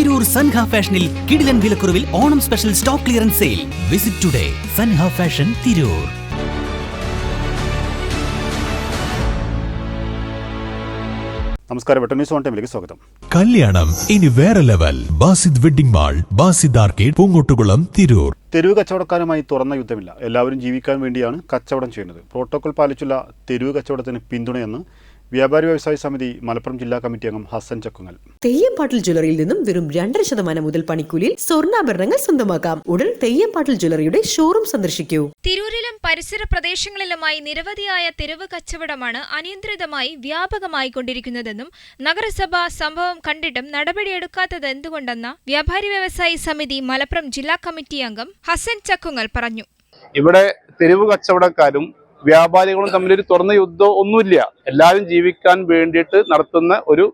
തിരൂർ സൻഹ ഫാഷനിൽ കിടിലൻ വിലക്കുറവിൽ Onam special stock clearance sale. Visit today Sanha fashion Tirur. നമസ്കാരം. ന്യൂസ് വൺ ടൈമിലേക്ക് സ്വാഗതം. കല്യാണം ഇനി വേറെ level. Basid wedding mall Basid arcade Poongottukulam Tirur. തെരുവ് കച്ചവടക്കാരുമായി തുറന്ന യുദ്ധമില്ല. എല്ലാവരും ജീവിക്കാൻ വേണ്ടിയാണ് കച്ചവടം ചെയ്യുന്നത്. പ്രോട്ടോകോൾ പാലിച്ചുള്ള തെരുവ് കച്ചവടത്തിന് പിന്തുണയെന്ന് വ്യാപാരി വ്യവസായ സമിതി മലപ്പുറം ജില്ലാ കമ്മിറ്റി അംഗം ഹസൻ ചക്കുങ്ങൽ. തെയ്യംപാട്ടിൽ ജ്വല്ലറിയിൽ നിന്നും വെറും രണ്ടര ശതമാനം മുതൽ പണിക്കൂലിയിൽ സ്വർണാഭരണങ്ങൾ സ്വന്തമാക്കാം. ഉടൻ തെയ്യംപാട്ടിൽ ജ്വല്ലറിയുടെ ഷോറൂം സന്ദർശിക്കൂ. തിരൂരിലും പരിസര പ്രദേശങ്ങളിലുമായി നിരവധിയായ തെരുവ് കച്ചവടമാണ് അനിയന്ത്രിതമായി വ്യാപകമായി കൊണ്ടിരിക്കുന്നതെന്നും നഗരസഭ സംഭവം കണ്ടിട്ടും നടപടിയെടുക്കാത്തത് എന്തുകൊണ്ടെന്ന വ്യാപാരി വ്യവസായി സമിതി മലപ്പുറം ജില്ലാ കമ്മിറ്റി അംഗം ഹസൻ ചക്കുങ്ങൽ പറഞ്ഞു. ഇവിടെ തെരുവ് കച്ചവടക്കാരും വ്യാപാരികളും തമ്മിൽ ഒരു തുറന്ന യുദ്ധം ഒന്നുമില്ല. എല്ലാവരും ജീവിക്കാൻ വേണ്ടിയിട്ട് നടത്തുന്ന ഒരു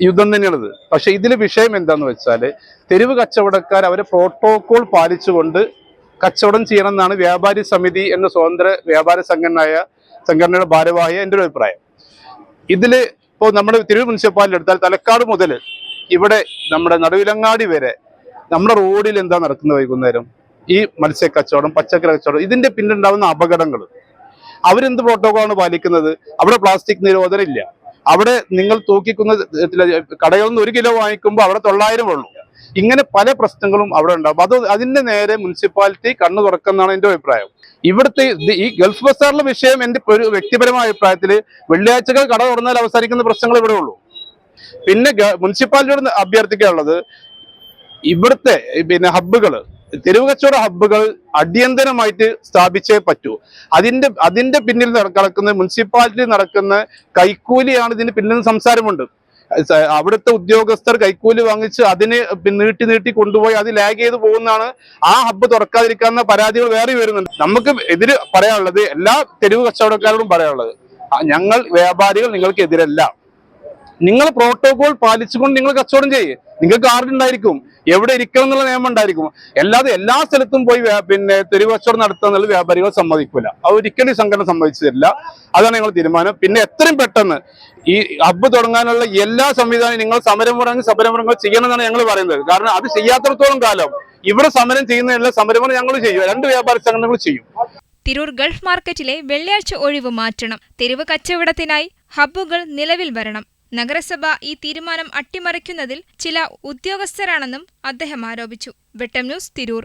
യുദ്ധം തന്നെയാണിത്. പക്ഷെ ഇതിൽ വിഷയം എന്താന്ന് വെച്ചാൽ തെരുവ് കച്ചവടക്കാർ അവരെ പ്രോട്ടോകോൾ പാലിച്ചുകൊണ്ട് കച്ചവടം ചെയ്യണമെന്നാണ് വ്യാപാരി സമിതി എന്ന സ്വതന്ത്ര വ്യാപാര സംഘടനയായ സംഘടനയുടെ ഭാരവാഹിയ എന്റെ ഒരു അഭിപ്രായം. ഇതിൽ ഇപ്പോൾ നമ്മുടെ തിരുവ് മുനിസിപ്പാലിറ്റി എടുത്താൽ തലക്കാട് മുതൽ ഇവിടെ നമ്മുടെ നടുവിലങ്ങാടി വരെ നമ്മുടെ റോഡിൽ എന്താ നടക്കുന്നത് വൈകുന്നേരം? ഈ മത്സ്യ കച്ചവടം പച്ചക്കറി കച്ചവടം ഇതിന്റെ പിന്നിലുണ്ടാവുന്ന അപകടങ്ങൾ അവരെന്ത് പ്രോട്ടോകോളാണ് പാലിക്കുന്നത്? അവിടെ പ്ലാസ്റ്റിക് നിരോധനം ഇല്ല. അവിടെ നിങ്ങൾ തൂക്കിക്കുന്ന കടകളിൽ നിന്ന് ഒരു കിലോ വാങ്ങിക്കുമ്പോൾ അവിടെ തൊള്ളായിരം ഉള്ളൂ. ഇങ്ങനെ പല പ്രശ്നങ്ങളും അവിടെ ഉണ്ടാവും. അത് അതിന്റെ നേരെ മുനിസിപ്പാലിറ്റി കണ്ണു തുറക്കുന്നതാണ് എന്റെ അഭിപ്രായം. ഇവിടുത്തെ ഈ ഗൾഫ് ബസാറിലെ വിഷയം എന്റെ ഒരു വ്യക്തിപരമായ അഭിപ്രായത്തിൽ വെള്ളിയാഴ്ചകൾ കട തുറന്നാൽ അവസാനിക്കുന്ന പ്രശ്നങ്ങൾ ഇവിടെ ഉള്ളൂ. പിന്നെ മുനിസിപ്പാലിറ്റിയോട് അഭ്യർത്ഥിക്കാനുള്ളത് ഇവിടുത്തെ പിന്നെ ഹബ്ബുകൾ തെരുവ് കച്ചവട ഹബ്ബുകൾ അടിയന്തരമായിട്ട് സ്ഥാപിച്ചേ പറ്റൂ. അതിന്റെ അതിന്റെ പിന്നിൽ നട- നടക്കുന്ന മുനിസിപ്പാലിറ്റി നടക്കുന്ന കൈക്കൂലിയാണ് ഇതിന് പിന്നിൽ സംസാരമുണ്ട്. അവിടുത്തെ ഉദ്യോഗസ്ഥർ കൈക്കൂലി വാങ്ങിച്ച് അതിനെ നീട്ടി നീട്ടി കൊണ്ടുപോയി അത് ലാഗ് ചെയ്ത് പോകുന്നതാണ് ആ ഹബ്ബ് തുറക്കാതിരിക്കാവുന്ന പരാതികൾ വേറെ വരുന്നുണ്ട്. നമുക്ക് എതിര് പറയാനുള്ളത് എല്ലാ തെരുവ് കച്ചവടക്കാരോടും പറയാനുള്ളത്. ഞങ്ങൾ വ്യാപാരികൾ നിങ്ങൾക്ക് എതിരല്ല നിങ്ങൾ പ്രോട്ടോകോൾ പാലിച്ചുകൊണ്ട് നിങ്ങൾ കച്ചവടം ചെയ്യേ. നിങ്ങൾക്ക് കാർഡ് ഉണ്ടായിരിക്കും? എവിടെ ഇരിക്കണം എന്നുള്ള നിയമം ഉണ്ടായിരിക്കും. അല്ലാതെ എല്ലാ സ്ഥലത്തും പോയി പിന്നെ തെരുവ് കച്ചവടം നടത്തുക എന്നുള്ളത് വ്യാപാരികൾ സമ്മതിക്കില്ല അത് ഒരിക്കലും സംഘടന സമ്മതിച്ചു തരില്ല അതാണ് ഞങ്ങൾ തീരുമാനം. പിന്നെ എത്രയും പെട്ടെന്ന് ഈ ഹബ്ബ് തുടങ്ങാനുള്ള എല്ലാ സംവിധാനവും നിങ്ങൾ സമരം പറഞ്ഞ് സമരങ്ങൾ ചെയ്യണമെന്നാണ് ഞങ്ങൾ പറയുന്നത്. കാരണം അത് ചെയ്യാത്തടത്തോളം കാലം ഇവിടെ സമരം ചെയ്യുന്ന എല്ലാ സമരങ്ങളും ഞങ്ങൾ ചെയ്യും രണ്ട് വ്യാപാര സംഘടനകൾ ചെയ്യും. തിരൂർ ഗൾഫ് മാർക്കറ്റിലെ വെള്ളിയാഴ്ച ഒഴിവ് മാറ്റണം. തെരുവ് കച്ചവടത്തിനായി ഹബ്ബുകൾ നിലവിൽ വരണം. നഗരസഭ ഈ തീരുമാനം അട്ടിമറിക്കുന്നതിൽ ചില ഉദ്യോഗസ്ഥരാണെന്നും അദ്ദേഹം ആരോപിച്ചു. വെട്ടം ന്യൂസ് തിരൂർ.